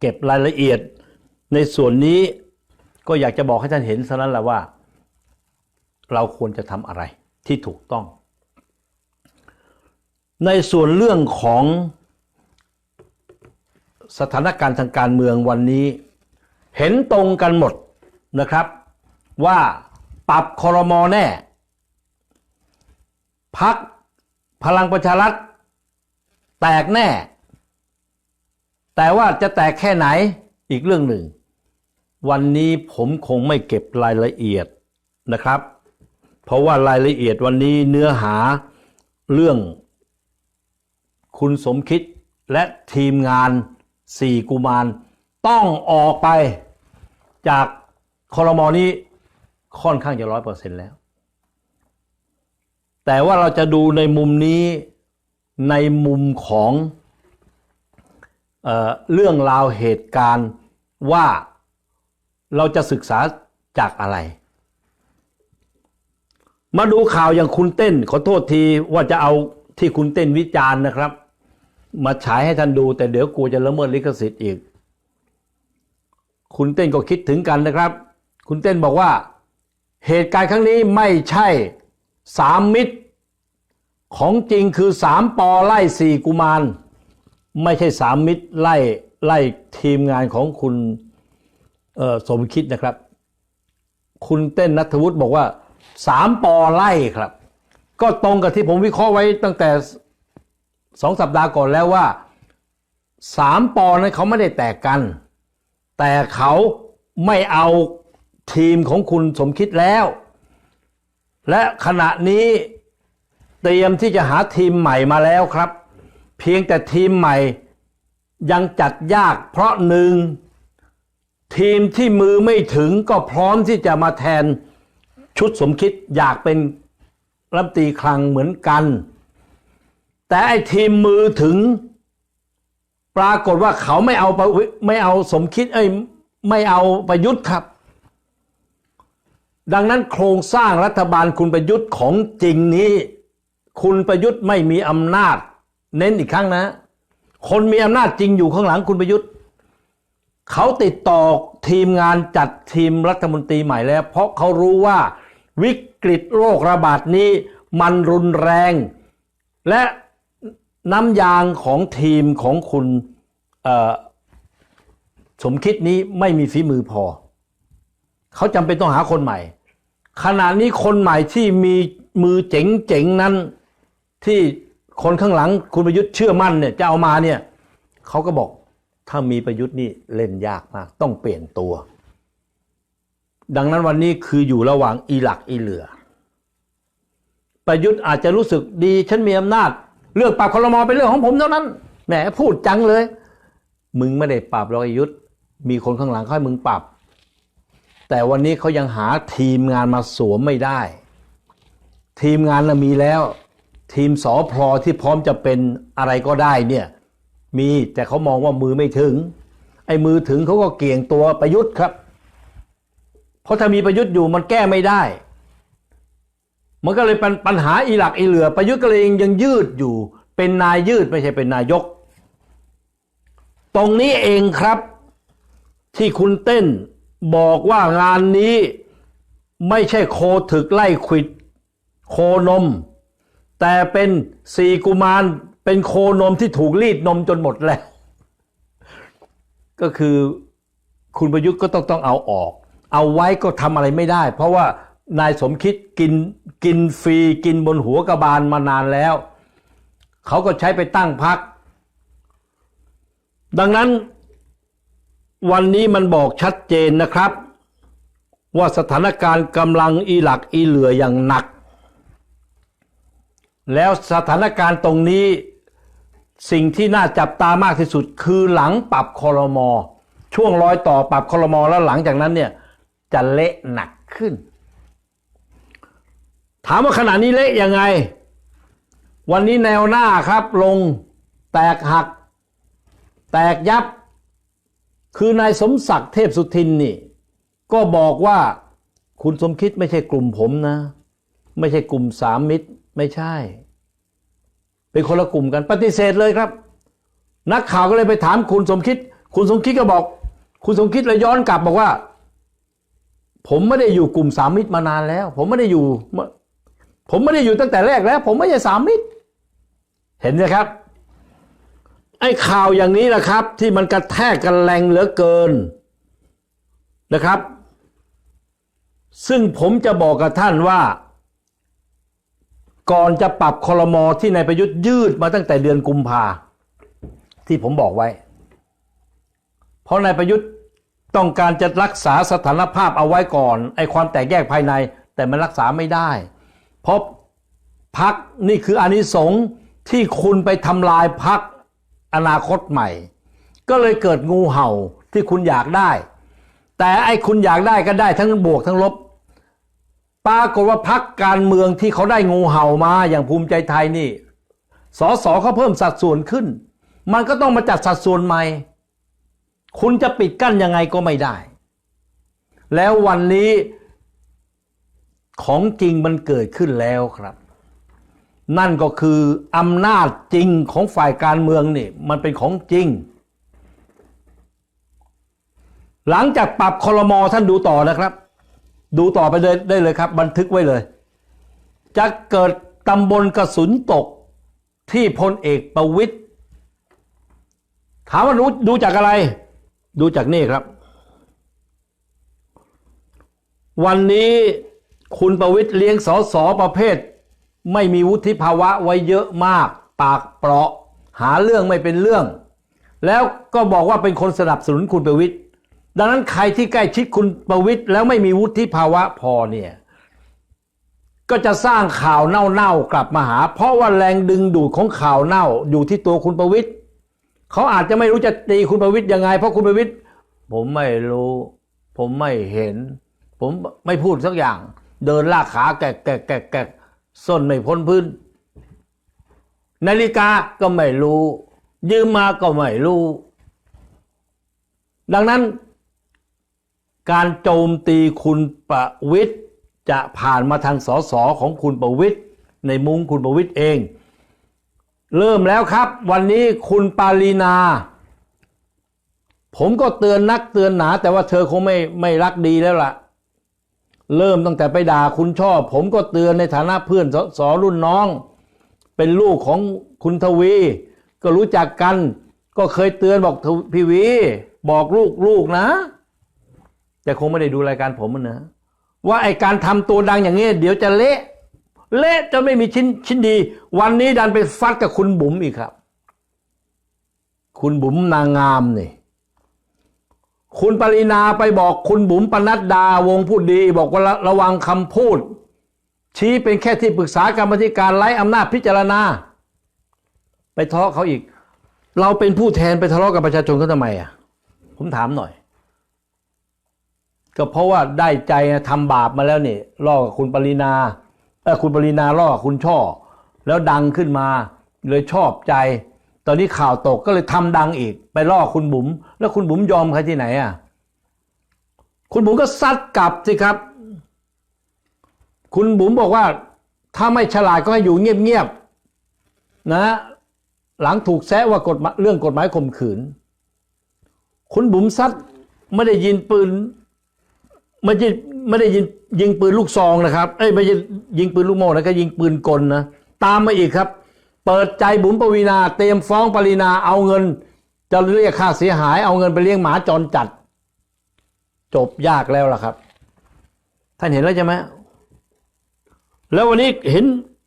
เก็บรายละเอียด ในส่วนนี้ก็อยากจะบอกให้ท่านเห็นเท่านั้นแหละว่า เราควรจะทำอะไรที่ถูกต้อง ในส่วนเรื่องของสถานการณ์ทางการเมืองวันนี้ เห็นตรงกันหมดนะครับ ว่าปรับคอรมอแน่พักพลังประชารัฐแตกแน่ แต่ว่าจะแตกแค่ไหนอีกเรื่องหนึ่ง วันนี้ผมคงไม่เก็บรายละเอียดนะครับ เพราะว่ารายละเอียดวันนี้เนื้อหาเรื่อง คุณสมคิดและทีมงานสี่กุมารต้องออกไปจากคอรมอนี้ค่อนข้างจะร้อยเปอร์เซ็นต์แล้ว แต่ว่าเราจะดูในมุมนี้ในมุมของ เเรื่องราวเหตุการณ์ว่าเราจะศึกษาจากอะไร มาดูข่าวอย่างคุณเต้น ขอโทษทีว่าจะเอาที่คุณเต้นวิจารณ์นะครับ มาฉายให้ท่านดู แต่เดี๋ยวกูจะละเมิดลิขสิทธิ์อีก คุณเต้นก็คิดถึงกันนะครับ คุณเต้นบอกว่า เหตุการณ์ครั้งนี้ไม่ใช่สามมิตร ของจริงคือสามปอไล่สี่กุมาร ไม่ใช่สามมิตรไล่ไล่ทีมงานของคุณสมคิดนะครับ คุณเต้นนัทวุฒิบอกว่าสามปอไล่ครับ ก็ตรงกับที่ผมวิเคราะห์ไว้ตั้งแต่สองสัปดาห์ก่อนแล้วว่าสามปอนั้นเขาไม่ได้แตกกัน แต่เขาไม่เอาทีมของคุณสมคิดแล้ว และขณะนี้เตรียมที่จะหาทีมใหม่มาแล้วครับ เพียงแต่ทีมใหม่ยังจัดยากเพราะหนึ่ง ทีมที่มือไม่ถึงก็พร้อมที่จะมาแทนชุดสมคิดอยากเป็นรัฐตีคลังเหมือนกัน แต่ไอ้ทีมมือถึง ปรากฏว่าเขาไม่เอาประวิไม่เอาสมคิดเอ้ยไม่เอาประยุทธ์ครับ ดังนั้นโครงสร้างรัฐบาลคุณประยุทธ์ของจริงนี้ คุณประยุทธ์ไม่มีอำนาจ เน้นอีกครั้งนะ คนมีอำนาจจริงอยู่ข้างหลังคุณประยุทธ์เขาติดต่อทีมงานจัดทีมรัฐมนตรีใหม่แล้ว เพราะเขารู้ว่าวิกฤตโรคระบาดนี้มันรุนแรง และน้ำยางของทีมของคุณสมคิดนี้ไม่มีฝีมือพอ เขาจำเป็นต้องหาคนใหม่ ขณะนี้คนใหม่ที่มีมือเจ๋งๆนั้นที่ คนข้างหลังคุณประยุทธ์เชื่อมั่นเนี่ยจะเอามาเนี่ยเขาก็บอกถ้ามีประยุทธ์นี่เล่นยากมากต้องเปลี่ยนตัว ดังนั้นวันนี้คืออยู่ระหว่างอีหลักอีเหลือ ประยุทธ์อาจจะรู้สึกดีฉันมีอำนาจเรื่องปรับคลมอเป็นเรื่องของผมเท่านั้นแหมพูดจังเลย มึงไม่ได้ปรับหรอกยุทธมีคนข้างหลังเขาให้มึงปรับ แต่วันนี้เขายังหาทีมงานมาสวมไม่ได้ ทีมงานน่ะมีแล้ว ทีมสอพลอที่พร้อมจะเป็นอะไรก็ได้เนี่ยมีแต่เขามองว่ามือไม่ถึง ไอ้มือถึงเขาก็เกี่ยงตัวประยุทธ์ครับ เพราะถ้ามีประยุทธ์อยู่มันแก้ไม่ได้ มันก็เลยเป็นปัญหาอีหลักอีเหลือ ประยุทธ์ก็เลยยังยืดอยู่ เป็นนายยืดไม่ใช่เป็นนายก ตรงนี้เองครับ ที่คุณเต้นบอกว่างานนี้ไม่ใช่โคถึกไล่ขวิด โคนม แต่เป็นสี่กุมารเป็นโคนมที่ถูกรีดนมจนหมดแล้ว ก็คือคุณประยุทธ์ก็ต้องต้องเอาออก เอาไว้ก็ทำอะไรไม่ได้ เพราะว่านายสมคิดกินกินฟรีกินบนหัวกระบาลมานานแล้ว เขาก็ใช้ไปตั้งพัก ดังนั้น วันนี้มันบอกชัดเจนนะครับ ว่าสถานการณ์กำลังอีหลักอีเหลืออย่างหนัก แล้วสถานการณ์ตรงนี้สิ่งที่น่าจับตามากที่สุดคือหลังปรับคอรมอช่วงรอยต่อปรับคอรมอแล้วหลังจากนั้นเนี่ยจะเละหนักขึ้น ถามว่าขณะนี้เละยังไง วันนี้แนวหน้าครับลงแตกหัก แตกยับ คือนายสมศักดิ์เทพสุทินนี่ ก็บอกว่าคุณสมคิดไม่ใช่กลุ่มผมนะ ไม่ใช่กลุ่มสามมิตร ไม่ใช่ เป็นคนละกลุ่มกันปฏิเสธเลยครับ นักข่าวก็เลยไปถามคุณสมคิด คุณสมคิดก็บอก คุณสมคิดเลยย้อนกลับบอกว่า ผมไม่ได้อยู่กลุ่มสามมิตรมานานแล้ว ผมไม่ได้อยู่ ผมไม่ได้อยู่ตั้งแต่แรกแล้ว ผมไม่ใช่สามมิตร เห็นไหมครับไอ้ข่าวอย่างนี้แหละครับ ที่มันกระแทกกันแรงเหลือเกินนะครับ ซึ่งผมจะบอกกับท่านว่า ก่อนจะปรับคลมอที่นายประยุทธ์ยืดมาตั้งแต่เดือนกุมภาที่ผมบอกไว้ เพราะนายประยุทธ์ต้องการจะรักษาสถานภาพเอาไว้ก่อนไอ้ความแตกแยกภายใน แต่มันรักษาไม่ได้ เพราะพักนี่คืออานิสงส์ที่คุณไปทำลายพักอนาคตใหม่ ก็เลยเกิดงูเห่าที่คุณอยากได้ แต่ไอ้คุณอยากได้ก็ได้ทั้งบวกทั้งลบ ปรากฏว่าพักการเมืองที่เขาได้งูเห่ามาอย่างภูมิใจไทยนี่สอสอเขาเพิ่มสัดส่วนขึ้น มันก็ต้องมาจัดสัดส่วนใหม่ คุณจะปิดกั้นยังไงก็ไม่ได้ แล้ววันนี้ของจริงมันเกิดขึ้นแล้วครับ นั่นก็คืออำนาจจริงของฝ่ายการเมืองนี่มันเป็นของจริง หลังจากปรับคลมอท่านดูต่อนะครับ ดูต่อไปเลยได้เลยครับ บันทึกไว้เลย จะเกิดตำบลกระสุนตกที่พลเอกประวิตยถามว่ารู้ดูจากอะไร ดูจากนี่ครับ วันนี้คุณประวิตยเลี้ยงสอสอประเภท ไม่มีวุฒิภาวะไว้เยอะมาก ปากเปราะ หาเรื่องไม่เป็นเรื่อง แล้วก็บอกว่าเป็นคนสนับสนุนคุณประวิตย ดังนั้นใครที่ใกล้ชิดคุณประวิตยแล้วไม่มีวุฒิภาวะพอเนี่ยก็จะสร้างข่าวเน่าๆกลับมาหา เพราะว่าแรงดึงดูดของข่าวเน่าอยู่ที่ตัวคุณประวิตยเขาอาจจะไม่รู้จะตีคุณประวิตยยังไง เพราะคุณประวิตยผมไม่รู้ ผมไม่เห็น ผมไม่พูดสักอย่าง เดินลากขาแกะแกะแกะแกะส้นไม่พ้นพื้น นาฬิกาก็ไม่รู้ ยืมมาก็ไม่รู้ ดังนั้น การโจมตีคุณประวิทย์จะผ่านมาทางสสของคุณประวิทย์ในมุ้งคุณประวิทย์เอง เริ่มแล้วครับ วันนี้คุณปาลีนา ผมก็เตือนนักเตือนหนาแต่ว่าเธอคงไม่ไม่รักดีแล้วล่ะ เริ่มตั้งแต่ไปด่าคุณชอบ ผมก็เตือนในฐานะเพื่อนสสรุ่นน้อง เป็นลูกของคุณทวี ก็รู้จักกัน ก็เคยเตือนบอกทวพี่วี บอกลูกลูกนะ แต่คงไม่ได้ดูรายการผมนะ ว่าไอการทำตัวดังอย่างนี้ยเดี๋ยวจะเละเละจนไม่มีชิ้นชิ้นดี วันนี้ดันไปฟัดกับคุณบุ๋มอีกครับ คุณบุ๋มนางงามนี่ คุณปรินาไปบอกคุณบุ๋มปนัดดาวงพูดดี บอกว่าระระวังคำพูด ชี้เป็นแค่ที่ปรึกษากรรมธิการไร้อำนาจพิจารณา ไปทะเลาะเขาอีก เราเป็นผู้แทนไปทะเลาะกับประชาชนเขาทำไมอะ ผมถามหน่อย ก็เพราะว่าได้ใจนะทำบาปมาแล้วนี่ล่อกับคุณปรินาเออคุณปรินาล่อกับคุณช่อ แล้วดังขึ้นมา เลยชอบใจ ตอนนี้ข่าวตกก็เลยทำดังอีก ไปล่อคุณบุ๋มแล้วคุณบุ๋มยอมใครที่ไหนอะคุณบุ๋มก็ซัดกลับสิครับ คุณบุ๋มบอกว่า ถ้าไม่ฉลาดก็ให้อยู่เงียบๆนะ หลังถูกแซะว่ากฎเรื่องกฎหมายข่มขืน คุณบุ๋มซัดไม่ได้ยินปืน ไม่ใช่ไม่ได้ยิงยิงปืนลูกซองนะครับเอ้ยไม่ใช่ยิงปืนลูกโม่นะก็ยิงปืนกลนะตามมาอีกครับ เปิดใจบุ๋มปวีนาเตรียมฟ้องปรินาเอาเงิน จะเรียกค่าเสียหาย เอาเงินไปเลี้ยงหมาจรจัด จบยากแล้วล่ะครับ ท่านเห็นแล้วใช่ไหมแล้ววันนี้เห็น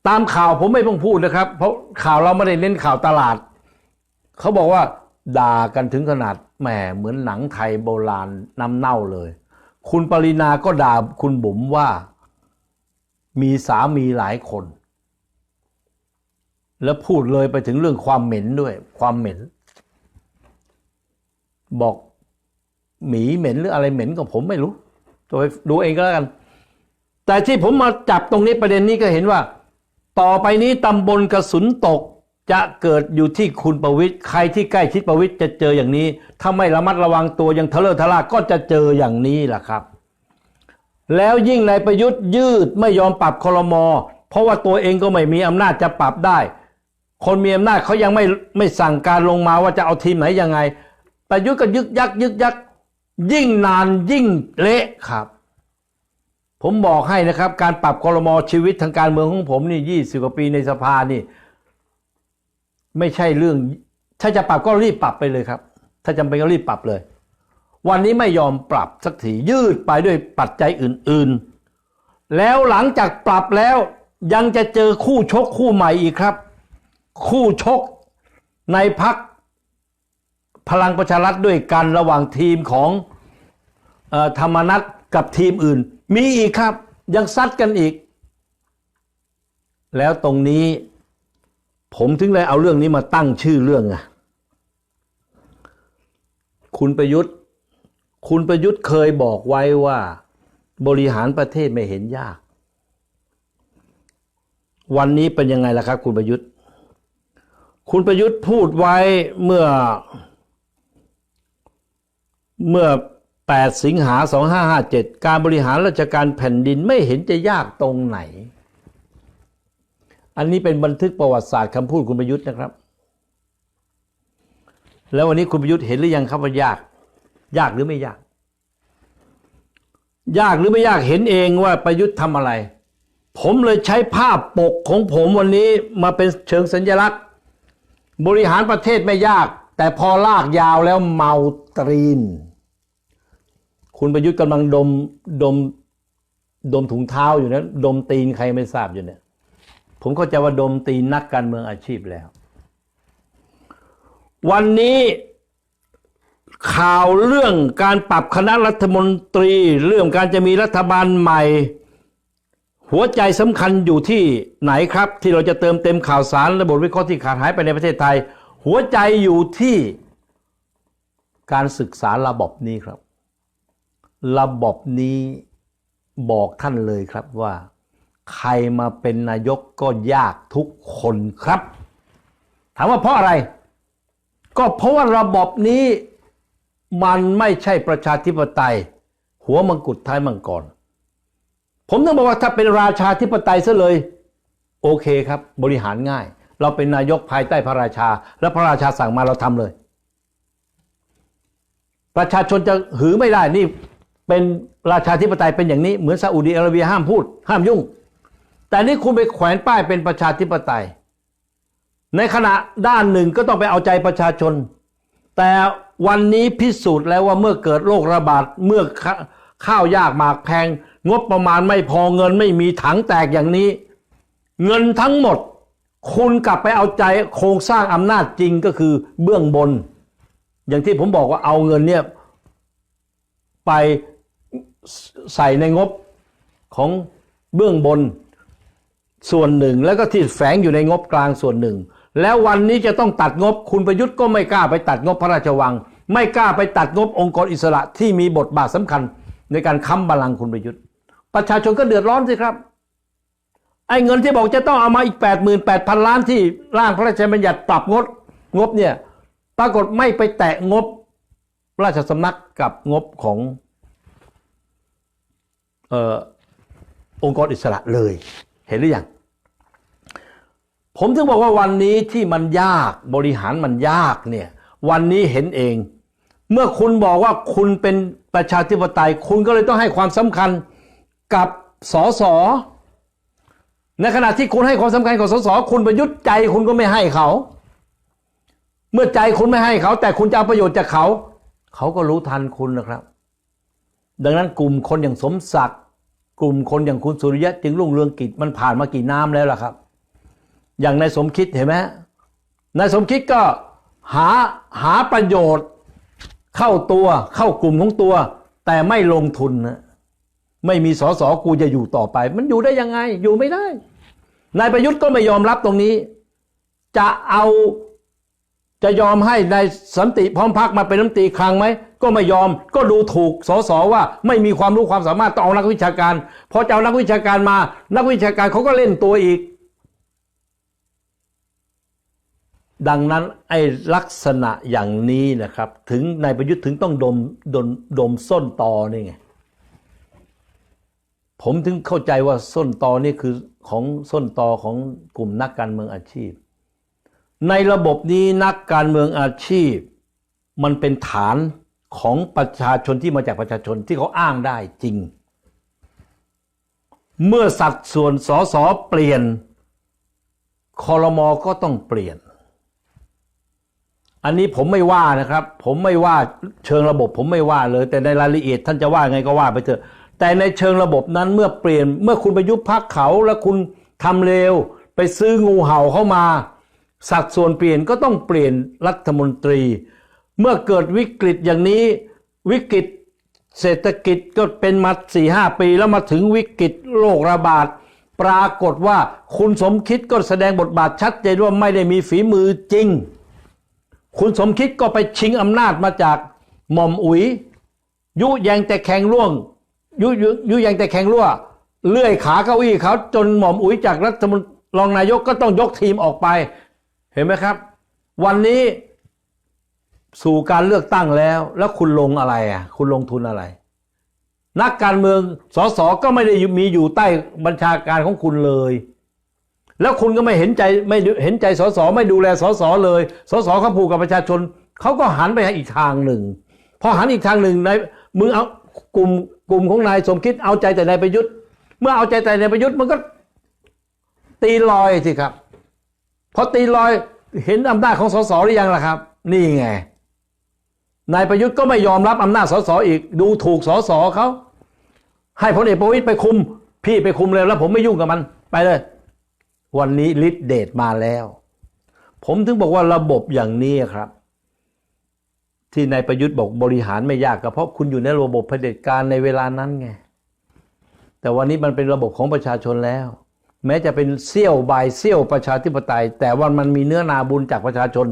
ตามข่าวผมไม่ต้องพูดนะครับ เพราะข่าวเราไม่ได้เน้นข่าวตลาดเขาบอกว่าด่ากันถึงขนาดแหมเหมือนหนังไทยโบราณน้ำเน่าเลย คุณปรินาก็ด่าคุณบุ๋มว่า มีสามีหลายคน แล้วพูดเลยไปถึงเรื่องความเหม็นด้วย ความเหม็น บอกหมีเหม็นหรืออะไรเหม็นก็ผมไม่รู้ตัวไปดูเองก็แล้วกัน แต่ที่ผมมาจับตรงนี้ประเด็นนี้ก็เห็นว่า ต่อไปนี้ตำบลกระสุนตก จะเกิดอยู่ที่คุณประวิทย์ใครที่ใกล้ชิดประวิทย์จะเจออย่างนี้ ถ้าไม่ระมัดระวังตัวยังทะเลอะทะลาก็จะเจออย่างนี้แหละครับ แล้วยิ่งนายประยุทธ์ยืดไม่ยอมปรับคลมอ เพราะว่าตัวเองก็ไม่มีอำนาจจะปรับได้ คนมีอำนาจเขายังไม่ไม่สั่งการลงมาว่าจะเอาทีมไหนยังไง ประยุทธ์ก็ยึกยักยึกยักยิ่งนานยิ่งเละครับ ผมบอกให้นะครับ การปรับคอรมอชีวิตทางการเมืองของผมนี่ยี่สิบกว่าปีในสภานี่ ไม่ใช่เรื่อง ถ้าจะปรับก็รีบปรับไปเลยครับ ถ้าจำเป็นก็รีบปรับเลย วันนี้ไม่ยอมปรับสักทียืดไปด้วยปัจจัยอื่น ๆ แล้วหลังจากปรับแล้วยังจะเจอคู่ชกคู่ใหม่อีกครับ คู่ชกในพักพลังประชารัฐด้วยกันระหว่างทีมของออธรรมนัตกับทีมอื่น มีอีกครับ ยังซัดกันอีก แล้วตรงนี้ ผมถึงเลยเอาเรื่องนี้มาตั้งชื่อเรื่องอะคุณประยุทธ์ คุณประยุทธ์เคยบอกไว้ว่า บริหารประเทศไม่เห็นยาก วันนี้เป็นยังไงล่ะครับ คุณประยุทธ์ คุณประยุทธ์พูดไว้เมื่อ เมื่อ 8 สิงหา 2557 การบริหารราชการแผ่นดินไม่เห็นจะยากตรงไหน อันนี้เป็นบันทึกประวัติศาสตร์คำพูดคุณประยุทธ์นะครับ แล้ววันนี้คุณประยุทธ์เห็นหรือยังครับว่ายาก ยากหรือไม่ยาก ยากหรือไม่ยากเห็นเองว่าประยุทธ์ทำอะไร ผมเลยใช้ภาพปกของผมวันนี้มาเป็นเชิงสัญลักษณ์ บริหารประเทศไม่ยาก แต่พอลากยาวแล้วเมาตรีน คุณประยุทธ์กำลังดมดมดมถุงเท้าอยู่นะดมตีนใครไม่ทราบอยู่เนี่ย ผมเข้าใจว่าดมตีนนักการเมืองอาชีพแล้ว วันนี้ข่าวเรื่องการปรับคณะรัฐมนตรี เรื่องการจะมีรัฐบาลใหม่ หัวใจสำคัญอยู่ที่ไหนครับ ที่เราจะเติมเต็มข่าวสารระบบวิเคราะห์ที่ขาดหายไปในประเทศไทย หัวใจอยู่ที่การศึกษาระบบนี้ครับ ระบบนี้บอกท่านเลยครับว่า ใครมาเป็นนายกก็ยากทุกคนครับ ถามว่าเพราะอะไร ก็เพราะว่าระบบนี้มันไม่ใช่ประชาธิปไตย หัวมังกุฎท้ายมังกร ผมต้องบอกว่าถ้าเป็นราชาธิปไตยซะเลย โอเคครับ บริหารง่าย เราเป็นนายกภายใต้พระราชา และพระราชาสั่งมาเราทำเลย ประชาชนจะหือไม่ได้นี่เป็นราชาธิปไตยเป็นอย่างนี้เหมือนซาอุดีอาระเบียห้ามพูด ห้ามยุ่ง แต่นี่คุณไปแขวนป้ายเป็นประชาธิปไตย ในขณะด้านหนึ่งก็ต้องไปเอาใจประชาชน แต่วันนี้พิสูจน์แล้วว่าเมื่อเกิดโรคระบาดเมื่อข้าวยากหมากแพง งบประมาณไม่พอเงินไม่มีถังแตกอย่างนี้ เงินทั้งหมด คุณกลับไปเอาใจโครงสร้างอำนาจจริงก็คือเบื้องบน อย่างที่ผมบอกว่าเอาเงินเนี่ยไปใส่ในงบของเบื้องบน ส่วนหนึ่ง แล้วก็ที่แฝงอยู่ในงบกลางส่วนหนึ่ง แล้ววันนี้จะต้องตัดงบคุณประยุทธ์ก็ไม่กล้าไปตัดงบพระราชวัง ไม่กล้าไปตัดงบองค์กรอิสระที่มีบทบาทสำคัญในการค้ำบัลลังคุณประยุทธ์ ประชาชนก็เดือดร้อนสิครับไอ้เงินที่บอกจะต้องเอามาอีก 8 8 0 0 0 ล้านที่ร่างพระราชบัญญัติปรับงบงบเนี่ยปรากฏไม่ไปแตะงบราชสำนักกับงบของออองค์กรอิสระเลย เห็นหรือยังผมถึงบอกว่าวันนี้ที่มันยากบริหารมันยากเนี่ยวันนี้เห็นเอง เมื่อคุณบอกว่าคุณเป็นประชาธิปไตย คุณก็เลยต้องให้ความสำคัญกับสสในขณะที่คุณให้ความสำคัญกับสสคุณประยุทธ์ใจคุณก็ไม่ให้เขา เมื่อใจคุณไม่ให้เขา แต่คุณจะเอาประโยชน์จากเขา เขาก็รู้ทันคุณนะครับ ดังนั้นกลุ่มคนอย่างสมศักดิ์ กลุ่มคนอย่างคุณสุริยะจึงรุ่งเรืองกิจมันผ่านมากี่น้ำแล้วล่ะครับ อย่างนายสมคิดเห็นไหมนายสมคิดก็หาหาประโยชน์ เข้าตัวเข้ากลุ่มของตัว แต่ไม่ลงทุนนะไม่มีสอสอกูจะอยู่ต่อไป มันอยู่ได้ยังไง อยู่ไม่ได้นายประยุทธ์ก็ไม่ยอมรับตรงนี้ จะเอาจะยอมให้นายสันติพร้อมพักมาเป็นรัฐมนตรีคลังไหม ก็ไม่ยอมก็ดูถูกสสว่าไม่มีความรู้ความสามารถต้องเอานักวิชาการพอจะเอานักวิชาการมา นักวิชาการเขาก็เล่นตัวอีก ดังนั้นไอ้ลักษณะอย่างนี้นะครับ ถึงนายประยุทธ์ถึงต้องดมดมดมส้นตอนี่ไงผมถึงเข้าใจว่าส้นตอนี่คือของส้นตอของกลุ่มนักการเมืองอาชีพ ในระบบนี้นักการเมืองอาชีพ มันเป็นฐาน ของประชาชนที่มาจากประชาชนที่เขาอ้างได้จริง เมื่อสัดส่วนสสเปลี่ยนคอรมอก็ต้องเปลี่ยน อันนี้ผมไม่ว่านะครับ ผมไม่ว่าเชิงระบบ ผมไม่ว่าเลย แต่ในรายละเอียดท่านจะว่าไงก็ว่าไปเถอะ แต่ในเชิงระบบนั้นเมื่อเปลี่ยนเมื่อคุณไปยุบพักเขาแล้วคุณทำเร็วไปซื้องูเห่าเข้ามา สัดส่วนเปลี่ยนก็ต้องเปลี่ยนรัฐมนตรี เมื่อเกิดวิกฤตอย่างนี้วิกฤตเศรษฐกิจก็เป็นมาสี่ห้าปีแล้วมาถึงวิกฤตโรคระบาด ปรากฏว่าคุณสมคิดก็แสดงบทบาทชัดเจนว่าไม่ได้มีฝีมือจริง คุณสมคิดก็ไปชิงอำนาจมาจากหม่อมอุ๋ย ยุแยงแต่แข็งร่วงยุยุยุแยงแต่แข็งรั่ว เลื่อยขาเก้าอี้เขาจนหม่อมอุ๋ยจากรัฐมนตรีรองนายกก็ต้องยกทีมออกไป เห็นไหมครับ วันนี้ สู่การเลือกตั้งแล้ว แล้วคุณลงอะไรอะ คุณลงทุนอะไร นักการเมืองสสก็ไม่ได้มีอยู่ใต้บัญชาการของคุณเลย แล้วคุณก็ไม่เห็นใจไม่เห็นใจสสไม่ดูแลสสเลยสสเขาผูกกับประชาชนเขาก็หันไปอีกทางหนึ่งพอหันอีกทางหนึ่งในมึงเอากลุ่มกลุ่มของนายสมคิดเอาใจแต่นายประยุทธ์ เมื่อเอาใจแต่นายประยุทธ์มันก็ตีลอยสิครับพอตีลอยเห็นอำนาจของสสหรือยังล่ะครับ นี่ไง นายประยุทธ์ก็ไม่ยอมรับอำนาจสสอีก ดูถูกสสเขาให้พลเอกประวิตยไปคุม พี่ไปคุมเลยแล้วผมไม่ยุ่งกับมัน ไปเลย วันนี้ฤทธิเดชมาแล้ว ผมถึงบอกว่าระบบอย่างนี้ครับ ที่นายประยุทธ์บอกบริหารไม่ยากก็เพราะคุณอยู่ในระบบเผด็จการในเวลานั้นไงแต่วันนี้มันเป็นระบบของประชาชนแล้ว แม้จะเป็นเสี้ยวใบเสี้ยวประชาธิปไตย แต่ว่ามันมีเนื้อนาบุญจากประชาชน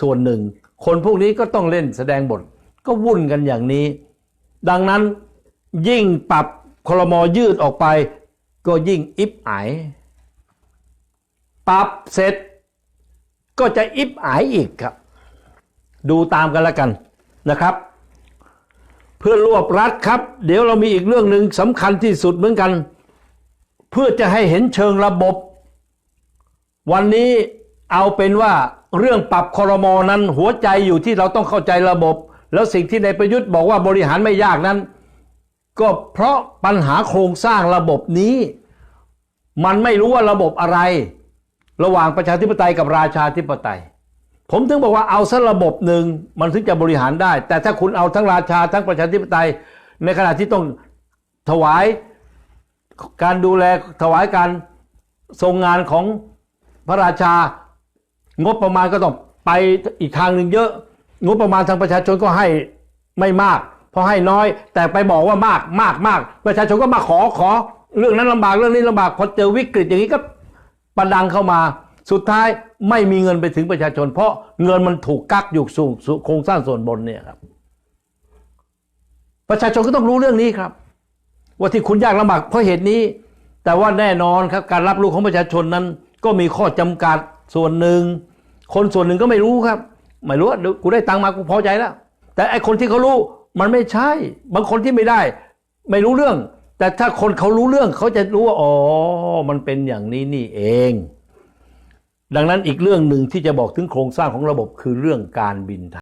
ส่วนหนึ่ง คนพวกนี้ก็ต้องเล่นแสดงบท ก็วุ่นกันอย่างนี้ ดังนั้นยิ่งปรับคลมอยืดออกไป ก็ยิ่งอิบอายปรับเสร็จ ก็จะอิบอายอีกครับ ดูตามกันแล้วกันนะครับ เพื่อรวบรัดครับ เดี๋ยวเรามีอีกเรื่องหนึ่งสำคัญที่สุดเหมือนกัน เพื่อจะให้เห็นเชิงระบบ วันนี้เอาเป็นว่า เรื่องปรับคอรมอนั้นหัวใจอยู่ที่เราต้องเข้าใจระบบ แล้วสิ่งที่ในประยุทธ์บอกว่าบริหารไม่ยากนั้น ก็เพราะปัญหาโครงสร้างระบบนี้ มันไม่รู้ว่าระบบอะไร ระหว่างประชาธิปไตยกับราชาธิปไตย ผมถึงบอกว่าเอาสักระบบหนึ่งมันถึงจะบริหารได้ แต่ถ้าคุณเอาทั้งราชาทั้งประชาธิปไตย ในขณะที่ต้องถวายการดูแลถวายการทรงงานของพระราชา งบประมาณก็ต้องไปอีกทางหนึ่งเยอะ งบประมาณทางประชาชนก็ให้ไม่มากพราะให้น้อย แต่ไปบอกว่ามากมากมากประชาชนก็มาขอขอ เรื่องนั้นลำบากเรื่องนี้ลำบากพอเจอวิกฤตอย่างนี้ก็ประดังเข้ามาสุดท้ายไม่มีเงินไปถึงประชาชน เพราะเงินมันถูกกักอยู่สู่สู่โครงสร้างส่วนบนเนี่ยครับประชาชนก็ต้องรู้เรื่องนี้ครับ ว่าที่คุณยากลำบากเพราะเหตุนี้ แต่ว่าแน่นอนครับการรับรู้ของประชาชนนั้น ก็มีข้อจำกัดส่วนหนึ่ง คนส่วนหนึ่งก็ไม่รู้ครับ ไม่รู้ว่ากูได้ตังค์มากูพอใจแล้ว แต่ไอคนที่เขารู้มันไม่ใช่ บางคนที่ไม่ได้ ไม่รู้เรื่อง แต่ถ้าคนเขารู้เรื่องเขาจะรู้ว่าอ๋อมันเป็นอย่างนี้นี่เอง ดังนั้นอีกเรื่องหนึ่งที่จะบอกถึงโครงสร้างของระบบคือเรื่องการบินไทย